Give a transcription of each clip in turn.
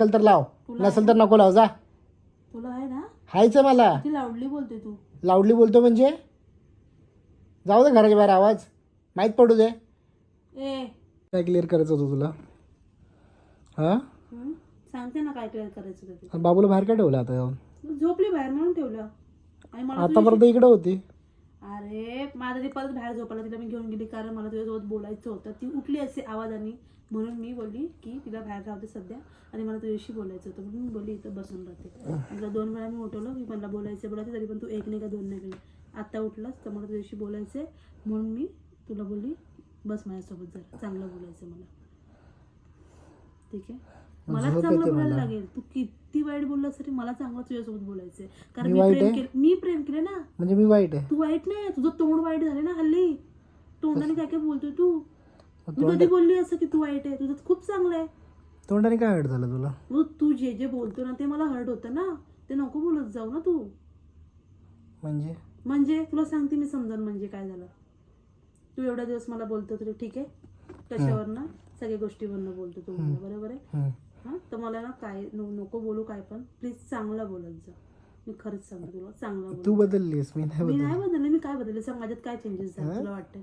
अक्कल तर लाव. नसेल तर नको लाव जा. तुला आहे ना? हायचं मला. ती लावडली बोलते तू. लावडली बोलतो म्हणजे? जाऊ दे घराच्या बाहेर आवाज. माहीत पडू दे. ए. काय क्लिअर करायचं होतं तुला? हा? हं? सांगते ना काय क्लिअर करायचं ते. बाबूला बाहेर काय ठेवलं आता जाऊन झोपली बाहेर म्हणून ठेवलं. आणि मला आतापर्यंत इकडे होती. अरे माझा ती परत बाहेर झोपायला तिला मी घेऊन गेली कारण मला तुझ्यासोबत बोलायचं होतं. ती उठली असे आवाजाने म्हणून मी बोलली की तिला बाहेर राहते सध्या आणि मला तुझ्याशी बोलायचं होतं. म्हणून मी बोलली इथं बसून राहते. तिला दोन वेळा मी उठवलं की मला बोलायचं बोलायचं तरी पण तू एक नाही का दोन नाही गेली आत्ता उठलास तर मला तुझ्याशी बोलायचं म्हणून मी तुला बोलली बस माझ्यासोबत जर चांगलं बोलायचं मला. ठीक आहे? मला चांगलं बोलायला. लागेल. तू किती वाईट बोललास तरी मला चांगलं तुझ्यासोबत बोलायचंय. कारण मी प्रेम? केलं मी प्रेम केलं ना. म्हणजे मी वाईट आहे. तू वाईट नाही तुझं तोंड वाईट झालं ना हल्ली. तोंडाने काय काय बोलतोय तू? मी कधी बोलली असं की तू वाईट आहे? तुझं खूप चांगलं आहे. तोंडाने काय हट झालं तुला? मग तू जे जे बोलतो ना ते मला हर्ट होतं ना. ते नको बोलत जाऊ ना तू. म्हणजे? म्हणजे? तुला सांगते मी समजून म्हणजे काय झालं. तू एवढा दिवस मला बोलतो तरी ठीक आहे? कशावरनं? सगळ्या गोष्टीवरनं बोलतो तू मला बरोबर आहे. हा तर मला ना काय नको बोलू काय पण. प्लीज चांगलं बोलत जा मी खरंच सांगते तुला चांगलं बोल. तू बदललीस मी नाही मी नाही बदलले. मी काय बदलले? सांग माझ्यात काय चेंजेस झाले? तुला वाटतंय?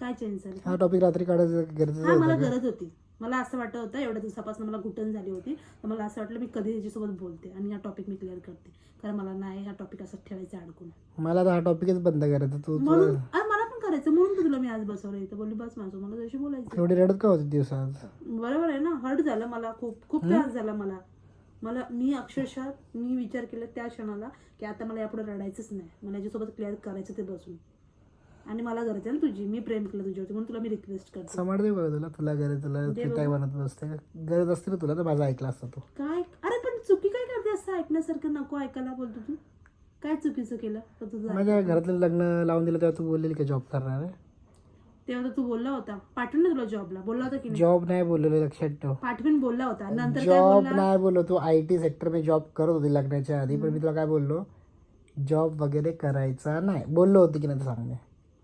काय चेंज झाले? हा टॉपिक रात्री काढायचं गरजेचं हा मला गरज होती. मला असं वाटत होतं एवढ्या दिवसापासून मला घुटन झाली होती. तर मला असं वाटलं मी कधी याच्यासोबत बोलते आणि हा टॉपिक मी क्लिअर करते. कारण मला नाही हा टॉपिक असं ठेवायचा अडकून. मला हा टॉपिकच बंद करायचा तू म्हणून करायचं म्हणून तर तुला मी आज बसवलं इथं. बोलली बस माझं मला तुझ्याशी बोलायचं एवढी रडत का होती दिवसात? बरोबर आहे ना हर्ट झालं मला खूप खूप त्रास झाला मला. मला मी अक्षरशः मी विचार केला त्या क्षणाला की आता मला यापुढे रडायचंच नाही. मला याच्यासोबत क्लिअर करायचं ते बसून. आणि मला गरज आहे ना तुझी मी प्रेम केलं तुझ्यावरती म्हणून तुला मी रिक्वेस्ट करते. समाड दे बघा तुला तुला गरज तुला ते काय बनत बसते. गरज असते ना तुला तर माझा ऐकला असता तो. काय? अरे पण चुकी काय करते? असं ऐकण्यासारखं नको ऐकायला बोलतो तू. काय चुकीचं केलं? तर तुझं माझ्या घरातलं लग्न लावून दिलं तेव्हा तू बोललेली का जॉब करणार आहे? तेव्हा तर तू बोलला होता. पाठवून तुला जॉबला बोलला होता की नाही? जॉब नाही बोललेलं लक्षात ठेव. पाठवून बोलला होता. नंतर काय जॉब बोलला? नाही बोललो. तू आय टी सेक्टरमध्ये जॉब करत होती लग्नाच्या आधी पण मी तुला काय बोललो? जॉब वगैरे करायचा नाही. बोललो होती की नाही ते सांग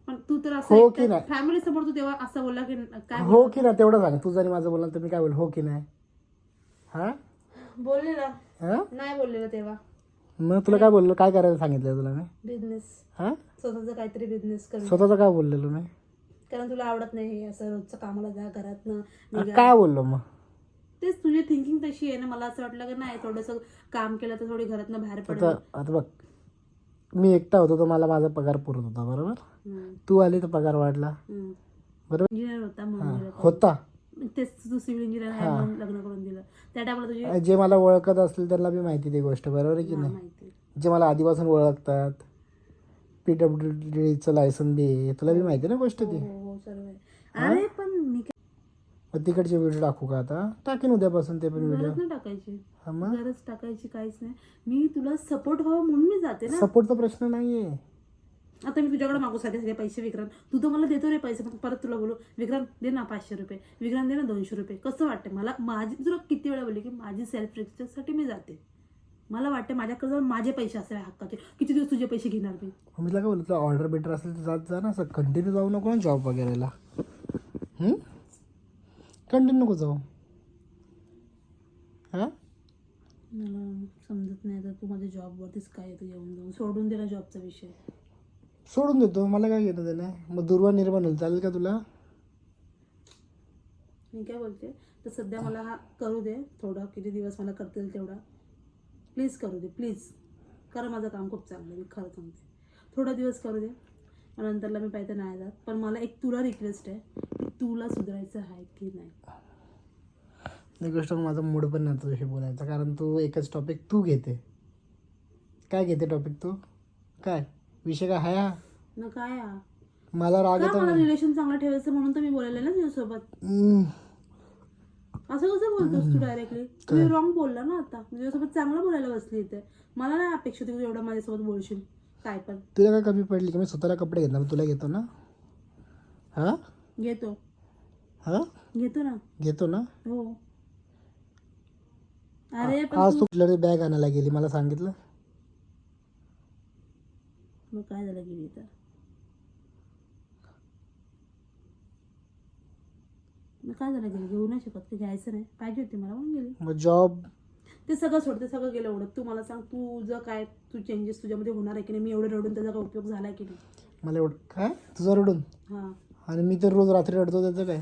पण तू तर हो की असं नाही? फॅमिली समोर तू तेव्हा असं बोलला की काय हो की नाही? तेवढं सांग. तुझं आणि माझं बोललं तर मी काय बोल हो की नाही? हा? बोललेला. हा? नाही बोललेला तेव्हा. मग तुला काय बोललो? काय करायला सांगितलं तुला मी? बिझनेस हा? स्वतःचा काहीतरी बिझनेस कर स्वतःचं काय बोललेलो मी? कारण तुला आवडत नाही हे असं रोजचं कामाला जा घरात काय बोललो मग? तेच तुझी थिंकिंग तशी आहे ना मला असं वाटलं की नाही थोडस काम केलं तर थोडी घरातनं बाहेर पडेल. आता आता बघ मी एकटा होतो तर मला माझा पगार पुरत होता बरोबर? तू आली तर पगार वाढला. बरोबर? इंजिनियर होता म्हणून. होता. तेच तू सिव्हिल इंजिनियर आहे म्हणून लग्न करून दिलं. त्या टायमाला तुझी जे मला ओळखत असतील त्यांना बी माहिती ती गोष्ट बरोबर आहे की नाही? माहिती जे मला आधीपासून ओळखतात पी डब्ल्यू डीचं लायसन बी आहे. तुला बी माहिती आहे ना गोष्ट ती? हो हो सर्व आहे. अरे पण मी काय मग तिकडचे व्हिडिओ टाकू का आता? टाकेन उद्यापासून ते पण व्हिडिओ गरज नाही टाकायची. हा मग? गरज टाकायची काहीच नाही. मी तुला सपोर्ट व्हावं म्हणून मी जाते ना. सपोर्टचा प्रश्न नाहीये. आता मी तुझ्याकडे मागू सगळे सगळे पैसे विक्रांत. तू तर मला देतो रे पैसे पण परत तुला बोलू विक्रांत दे ना पाचशे रुपये विक्रांत दे ना दोनशे रुपये. कसं वाटतं मला माझी तुला किती वेळा बोलली की माझी सेल्फ रिस्पेक्टसाठी मी जाते. मला वाटतं माझ्याकडे माझे पैसे असावे हक्काचे. किती दिवस तुझे पैसे घेणार मी? मग मी तुला काय बोलतो ऑर्डर बेटर असेल तर जात जा ना असं कंटिन्यू जाऊ नको ना जॉब वगैरेला. कंटिन्यू नको जाऊ. हा? मला समजत नाही आता तू माझ्या जॉबवरतीच काय येतं येऊन जाऊन. सोडून दिला जॉबचा विषय. सोडून देतो. मला काय घेणं त्याने मग दुर्वा निर्माण होईल चालेल का तुला? मी काय बोलते? तर सध्या मला हा करू दे. थोडं किती दिवस मला करता येईल तेवढा. प्लीज करू दे. प्लीज कारण माझं काम खूप चांगलं मी खरं सांगते. थोडा दिवस करू दे. नंतरला मी पाहिजे नाही जात. पण मला एक तुला रिक्वेस्ट आहे. की तुला सुधारायचं आहे की नाही? गोष्ट माझा मूड पण नाही तुझ्याशी बोलायचा. कारण तू एकच टॉपिक तू घेते. काय घेते टॉपिक तू? काय? विषय काय आहे हा? ना काय हा? मला राग का येतो मला रिलेशन चांगलं ठेवायचं म्हणून तर मी बोलायला ना तुझ्यासोबत? हम्म. असं कसं बोलतोस तू डायरेक्टली तुम्ही रॉंग बोलला ना आता. मी तुझ्यासोबत चांगलं बोलायला बसली इथे. मला नाही अपेक्षा होती तू एवढं माझ्यासोबत बोलशील. काय पण. तुला काय कमी पडली का? मी स्वतःला कपडे घेतला तुला घेतो ना? हा? घेतो. हा? घेतो ना. घेतो ना? हो. अरे पण आज तू कुठल्या बॅग आणायला गेली मला सांगितलं. मग काय झालं गेली तर? मग काय झालं घरी घेऊ नाही शकत की घ्यायचं नाही. पाहिजे होती मला म्हणून गेली. मग जॉब ते सगळं सोड ते सगळं गेलं एवढं. तू मला सांग तुझं काय तू चेंजेस तुझ्यामध्ये होणार आहे की नाही? मी एवढं रडून त्याचा काय उपयोग झाला की नाही? मला एवढं काय? तुझं रडून? हां. आणि मी तर रोज रात्री रडतो त्याचं काय?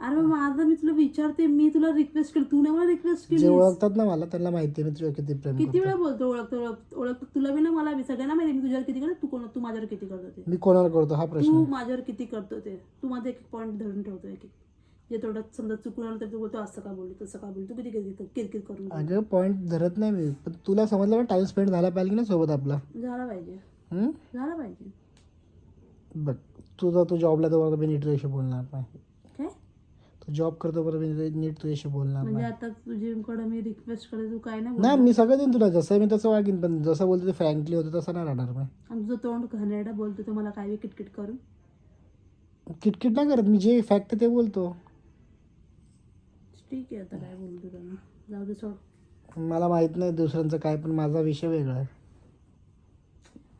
अरे माझं मी तुला विचारते मी तुला रिक्वेस्ट केली तू नाही मला रिक्वेस्ट जे केली ओळखतात ना मला त्यांना माहिती आहे मी तुझ्या किती प्रेम किती करतो. वेळा बोलतो ओळखतो ओळख ओळखतो. तुला बी ना मला बी सगळ्यांना माहिती मी तुझ्यावर किती करतो तू कोण तू माझ्यावर किती करतो ते. मी कोणाला करतो हा प्रश्न? तू आहे. माझ्यावर किती करतो ते. तू माझं एक पॉईंट धरून ठेवतो एक एक. जे थोडं समजा चुकून आलं तर तू बोलतो असं का बोलली तसं का बोलली तू किती किती किरकिर करून बोलली. अगं पॉईंट धरत नाही मी. पण तुला समजलं ना टाइम स्पेंड झाला पाहिजे ना सोबत आपला. झाला पाहिजे. हम्म? झाला पाहिजे. बघ तुझा तू जॉबला तर मी नीट तुझ्याशी बोलणार नाही. जॉब करतो बरं मी नीट तुझ्याशी बोलणार म्हणजे नाही. आता तुझ्याकडे मी रिक्वेस्ट करते तू काय नाही नाही मी सगळं देईन तुला जसं मी तसं वागीन पण जसं बोलतो ते फ्रँकली होतं तसं नाही राहणार मी. आणि तुझं तोंड घाणेरडा बोलतो तो मला काय बी किटकिट करून? किटकिट नाही करत मी जे फॅक्ट ते बोलतो. ठीक आहे आता काय बोलतो त्यांना जाऊ दे सोड. मला माहीत नाही दुसऱ्यांचं काय पण माझा विषय वेगळा आहे.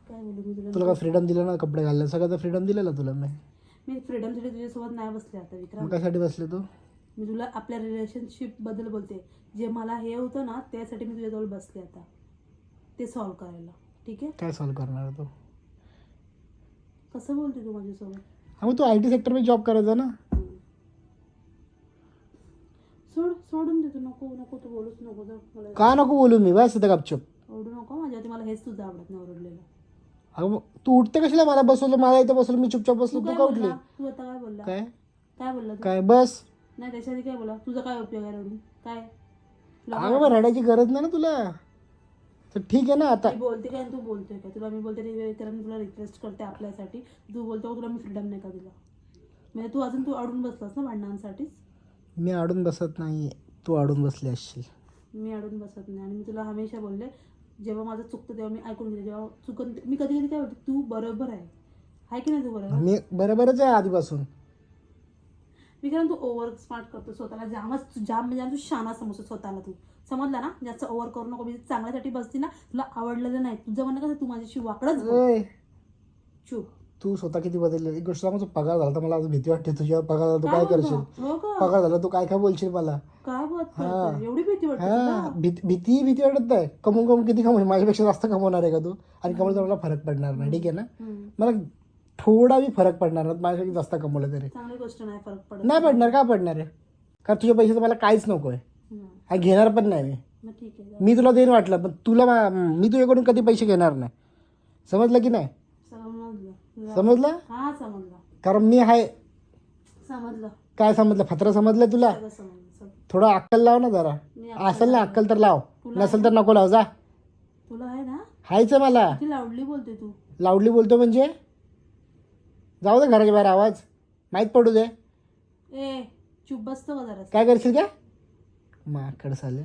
काय बोलू मी तुला? तुला काय फ्रीडम दिलं ना कपडे घालण्याचं? सगळं तर फ्रीडम दिलेलं तुला मी. मी फ्रीडमसाठी तुझ्यासोबत नाही बसले आता विक्रांत. मग कशासाठी बसले तू? मी तुला आपल्या रिलेशनशिपबद्दल बोलते. जे मला हे होतं ना त्यासाठी मी तुझ्याजवळ बसले आता. ते सॉल्व्ह करायला. ठीक आहे? काय सॉल्व करणार तू? कसं बोलते तू माझ्यासोबत? हा मग तू आय टी सेक्टरमध्ये जॉब करायचा ना? सोड सोडून देतो. नको नको तू बोलूच नको. मला का नको बोलू मी? बस इथं गपचूप. ओरडू नको. माझ्या मला हेच तुझं आवडत नाही ओरडलेलं. अगं तू उठते कशाला मला बसवलं? मला इथं बसवलं. मी चुपचाप बसलो. तू का उठली? तू आता काय बोलला? काय? काय बोलला तू? काय? बस. नाही त्याच्या आधी काय बोला तुझा काय उपयोग आहे रडून? काय? तुला अगं मग रडायची गरज नाही ना तुला? तर ठीक आहे ना आता. मी बोलते काय आणि तू बोलतोय काय? तुला मी बोलते रे मी तुला रिक्वेस्ट करते आपल्यासाठी. तू बोलतो तुला मी फ्रीडम नाही का दिला म्हणजे तू अजून तू अडून बसलास ना भांडणांसाठीच? मी अडून बसत नाही तू अडून बसली असशील. मी अडून बसत नाही. आणि मी तुला हमेशा बोलले जेव्हा माझं चुकतं तेव्हा मी ऐकून घेते. जेव्हा चुकन मी कधी कधी काय तू बरोबर आहे. आहे की नाही तू बरोबर? मी बरोबरच आहे आधीपासून. मी कारण तू ओव्हर स्मार्ट करतो स्वतःला. जामच तू जाम म्हणजे जाम तू शाना समजतो स्वतःला तू. समजला ना? जास्त ओव्हर करू नको. मी चांगल्यासाठी बसती ना तुला आवडलेलं नाही. तुझं म्हणणं कसं तू माझ्याशी वाकडच बोल. चूप तू स्वतः किती बदलले एक गोष्ट सांगू पगार झाला तर मला आज भीती वाटते. तुझ्या पगार झाला तू काय? करशील? हो का? पगार झाला तू काय काय बोलशील मला? काय बोलत हा. करतोय? एवढी भीती वाटते हा? भीती भीती भीती वाटत नाही. कमवून कमवून किती कमवून माझ्यापेक्षा जास्त कमवणार आहे का तू? आणि कमवलं तर मला फरक पडणार नाही. ठीक आहे ना? हम्म. मला थोडा बी फरक पडणार नाही. माझ्यापेक्षा जास्त कमवलं तरी. चांगली गोष्ट नाही फरक पडत नाही पडणार. का पडणार आहे? कारण तुझ्या पैशाचं मला काहीच नको आहे हम्म. हा घेणार पण नाही मी. मग ठीक आहे जाऊ. मी तुला देईन वाटलं पण तुला मा- मी तुझ्याकडून कधी पैसे घेणार नाही. समजलं की नाही? समजलं. जाऊ. समजलं? हा समजलं. कारण मी आहे समजलं. काय समजलं? फत्र समजलं तुला? सगळं समजलं. सगळं. थोडं अक्कल लाव ना जरा. मी असेल ना अक्कल तर लाव. नसेल तर नको लाव जा. तुला आहे ना? हायचं मला. किती लावडली बोलते तू? लाऊडली बोलतो म्हणजे? जाऊ दे घराच्या बाहेर आवाज. माहीत पडू दे. ए चुप बसतो का जरा काय करशील का? माकड साले.